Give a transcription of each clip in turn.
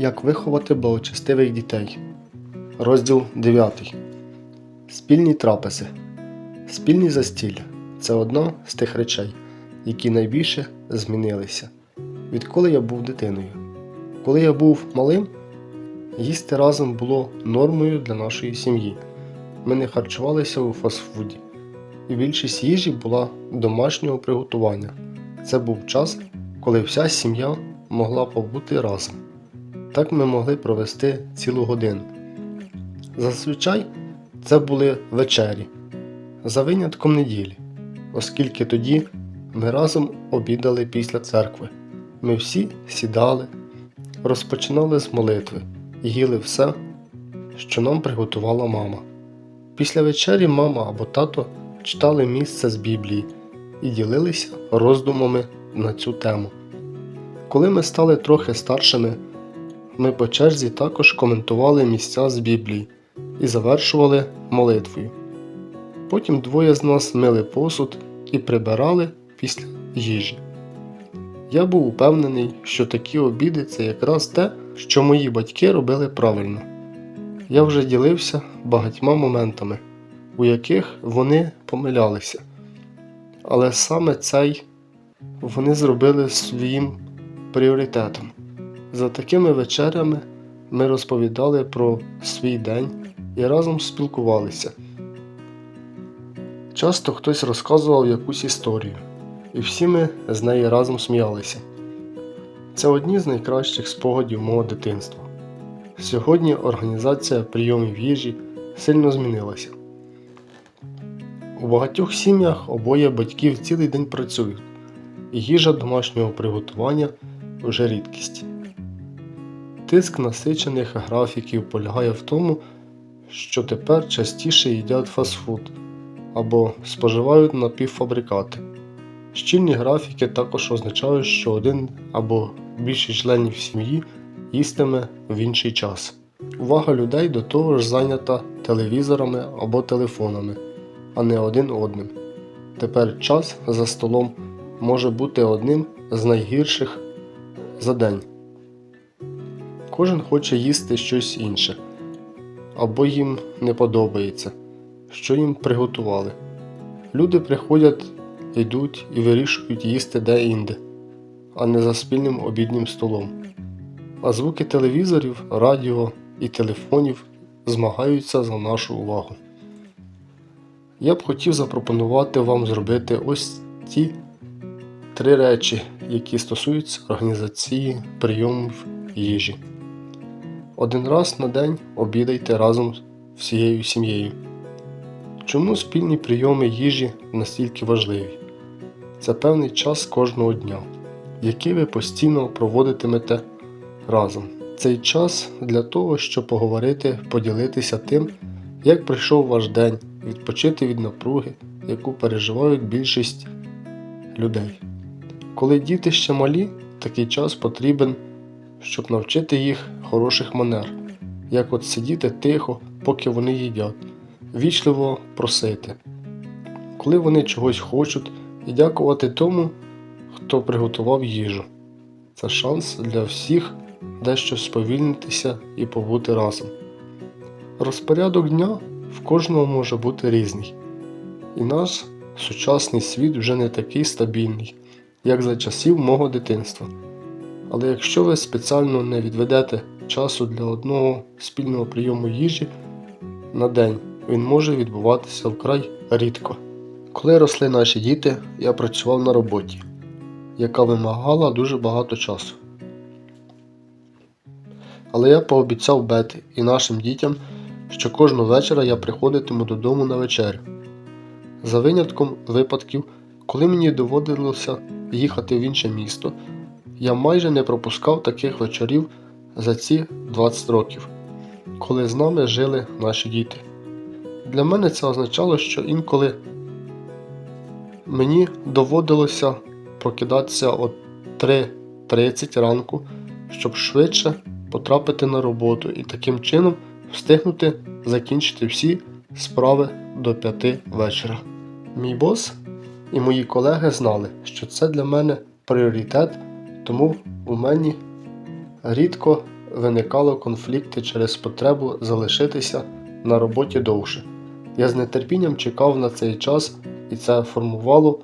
Як виховати благочестивих дітей. Розділ 9. Спільні трапези. Спільні застілля це одна з тих речей, які найбільше змінилися, відколи я був дитиною. Коли я був малим, їсти разом було нормою для нашої сім'ї. Ми не харчувалися у фастфуді, і більшість їжі була домашнього приготування. Це був час, коли вся сім'я могла побути разом. Так ми могли провести цілу годину. Зазвичай це були вечері, за винятком неділі, оскільки тоді ми разом обідали після церкви. Ми всі сідали, розпочинали з молитви і їли все, що нам приготувала мама. Після вечері мама або тато читали місце з Біблії і ділилися роздумами на цю тему. Коли ми стали трохи старшими, ми по черзі також коментували місця з Біблії і завершували молитвою. Потім двоє з нас мили посуд і прибирали після їжі. Я був упевнений, що такі обіди це якраз те, що мої батьки робили правильно. Я вже ділився багатьма моментами, у яких вони помилялися. Але саме цей вони зробили своїм пріоритетом. За такими вечерями ми розповідали про свій день і разом спілкувалися. Часто хтось розказував якусь історію, і всі ми з неї разом сміялися. Це одні з найкращих спогадів мого дитинства. Сьогодні організація прийомів їжі сильно змінилася. У багатьох сім'ях обоє батьків цілий день працюють, і їжа домашнього приготування вже рідкість. Тиск насичених графіків полягає в тому, що тепер частіше їдять фастфуд або споживають напівфабрикати. Щільні графіки також означають, що один або більше членів сім'ї їстиме в інший час. Увага людей до того ж зайнята телевізорами або телефонами, а не один одним. Тепер час за столом може бути одним з найгірших за день. Кожен хоче їсти щось інше, або їм не подобається, що їм приготували. Люди приходять, йдуть і вирішують їсти де-інде, а не за спільним обіднім столом. А звуки телевізорів, радіо і телефонів змагаються за нашу увагу. Я б хотів запропонувати вам зробити ось ці три речі, які стосуються організації прийомів їжі. Один раз на день обідайте разом з всією сім'єю. Чому спільні прийоми їжі настільки важливі? Це певний час кожного дня, який ви постійно проводитимете разом. Цей час для того, щоб поговорити, поділитися тим, як пройшов ваш день, відпочити від напруги, яку переживають більшість людей. Коли діти ще малі, такий час потрібен, щоб навчити їх хороших манер, як от сидіти тихо, поки вони їдять, вічливо просити, коли вони чогось хочуть, і дякувати тому, хто приготував їжу. Це шанс для всіх дещо сповільнитися і побути разом. Розпорядок дня в кожного може бути різний, і наш сучасний світ вже не такий стабільний, як за часів мого дитинства. Але якщо ви спеціально не відведете часу для одного спільного прийому їжі на день, він може відбуватися вкрай рідко. Коли росли наші діти, я працював на роботі, яка вимагала дуже багато часу. Але я пообіцяв Беті і нашим дітям, що кожного вечора я приходитиму додому на вечерю. За винятком випадків, коли мені доводилося їхати в інше місто, я майже не пропускав таких вечорів за ці 20 років, коли з нами жили наші діти. Для мене це означало, що інколи мені доводилося прокидатися о 3.30 ранку, щоб швидше потрапити на роботу і таким чином встигнути закінчити всі справи до 5 вечора. Мій бос і мої колеги знали, що це для мене пріоритет, тому у мені рідко виникали конфлікти через потребу залишитися на роботі довше. Я з нетерпінням чекав на цей час, і це формувало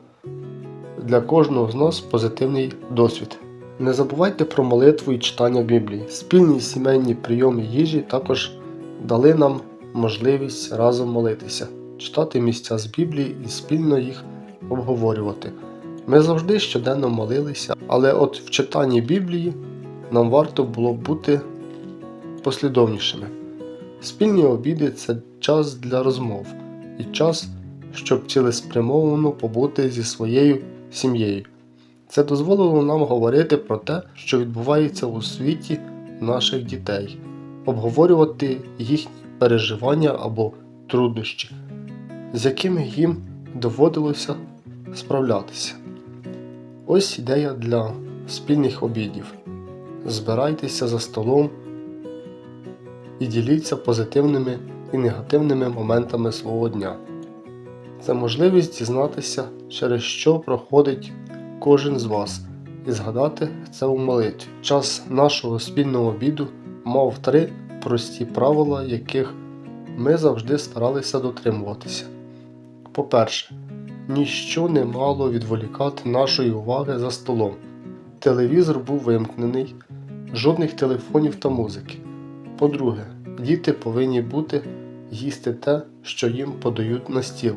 для кожного з нас позитивний досвід. Не забувайте про молитву і читання Біблії. Спільні сімейні прийоми їжі також дали нам можливість разом молитися, читати місця з Біблії і спільно їх обговорювати. Ми завжди щоденно молилися, але от в читанні Біблії нам варто було бути послідовнішими. Спільні обіди це час для розмов і час, щоб цілеспрямовано побути зі своєю сім'єю. Це дозволило нам говорити про те, що відбувається у світі наших дітей, обговорювати їхні переживання або труднощі, з якими їм доводилося справлятися. Ось ідея для спільних обідів. Збирайтеся за столом і діліться позитивними і негативними моментами свого дня. Це можливість дізнатися, через що проходить кожен з вас, і згадати це у молитві. Час нашого спільного обіду мав три прості правила, яких ми завжди старалися дотримуватися. По-перше, ніщо не мало відволікати нашої уваги за столом. Телевізор був вимкнений, жодних телефонів та музики. По-друге, діти повинні бути їсти те, що їм подають на стіл.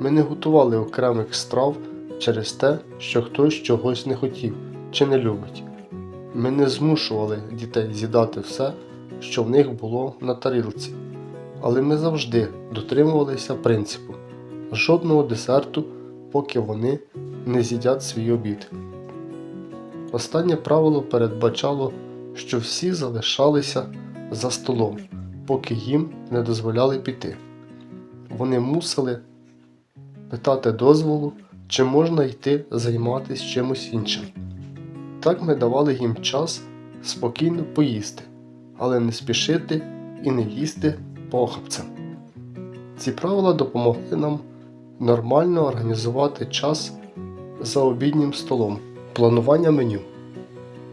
Ми не готували окремих страв через те, що хтось чогось не хотів чи не любить. Ми не змушували дітей з'їдати все, що в них було на тарілці, але ми завжди дотримувалися принципу жодного десерту, поки вони не з'їдять свій обід. Останнє правило передбачало, що всі залишалися за столом, поки їм не дозволяли піти. Вони мусили питати дозволу, чи можна йти займатися чимось іншим. Так ми давали їм час спокійно поїсти, але не спішити і не їсти похапцем. Ці правила допомогли нам нормально організувати час за обіднім столом, планування меню.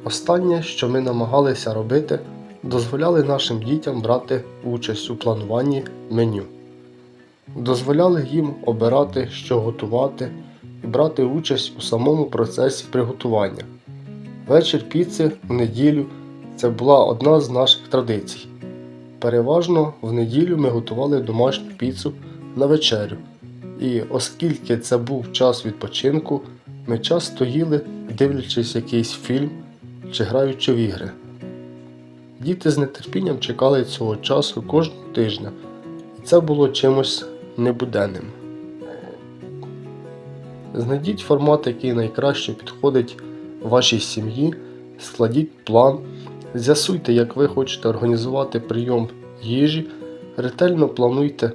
Останнє, що ми намагалися робити, дозволяли нашим дітям брати участь у плануванні меню. Дозволяли їм обирати, що готувати, і брати участь у самому процесі приготування. Вечір піци в неділю це була одна з наших традицій. Переважно в неділю ми готували домашню піцу на вечерю, і оскільки це був час відпочинку, ми часто їли, дивлячись якийсь фільм чи граючи в ігри. Діти з нетерпінням чекали цього часу кожного тижня, і це було чимось небуденним. Знайдіть формат, який найкраще підходить вашій сім'ї, складіть план, з'ясуйте, як ви хочете організувати прийом їжі, ретельно плануйте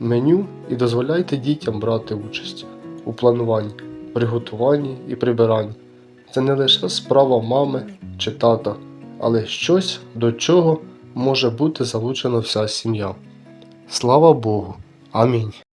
меню і дозволяйте дітям брати участь у плануванні, приготуванні і прибиранні. Це не лише справа мами чи тата, але щось, до чого може бути залучена вся сім'я. Слава Богу! Амінь.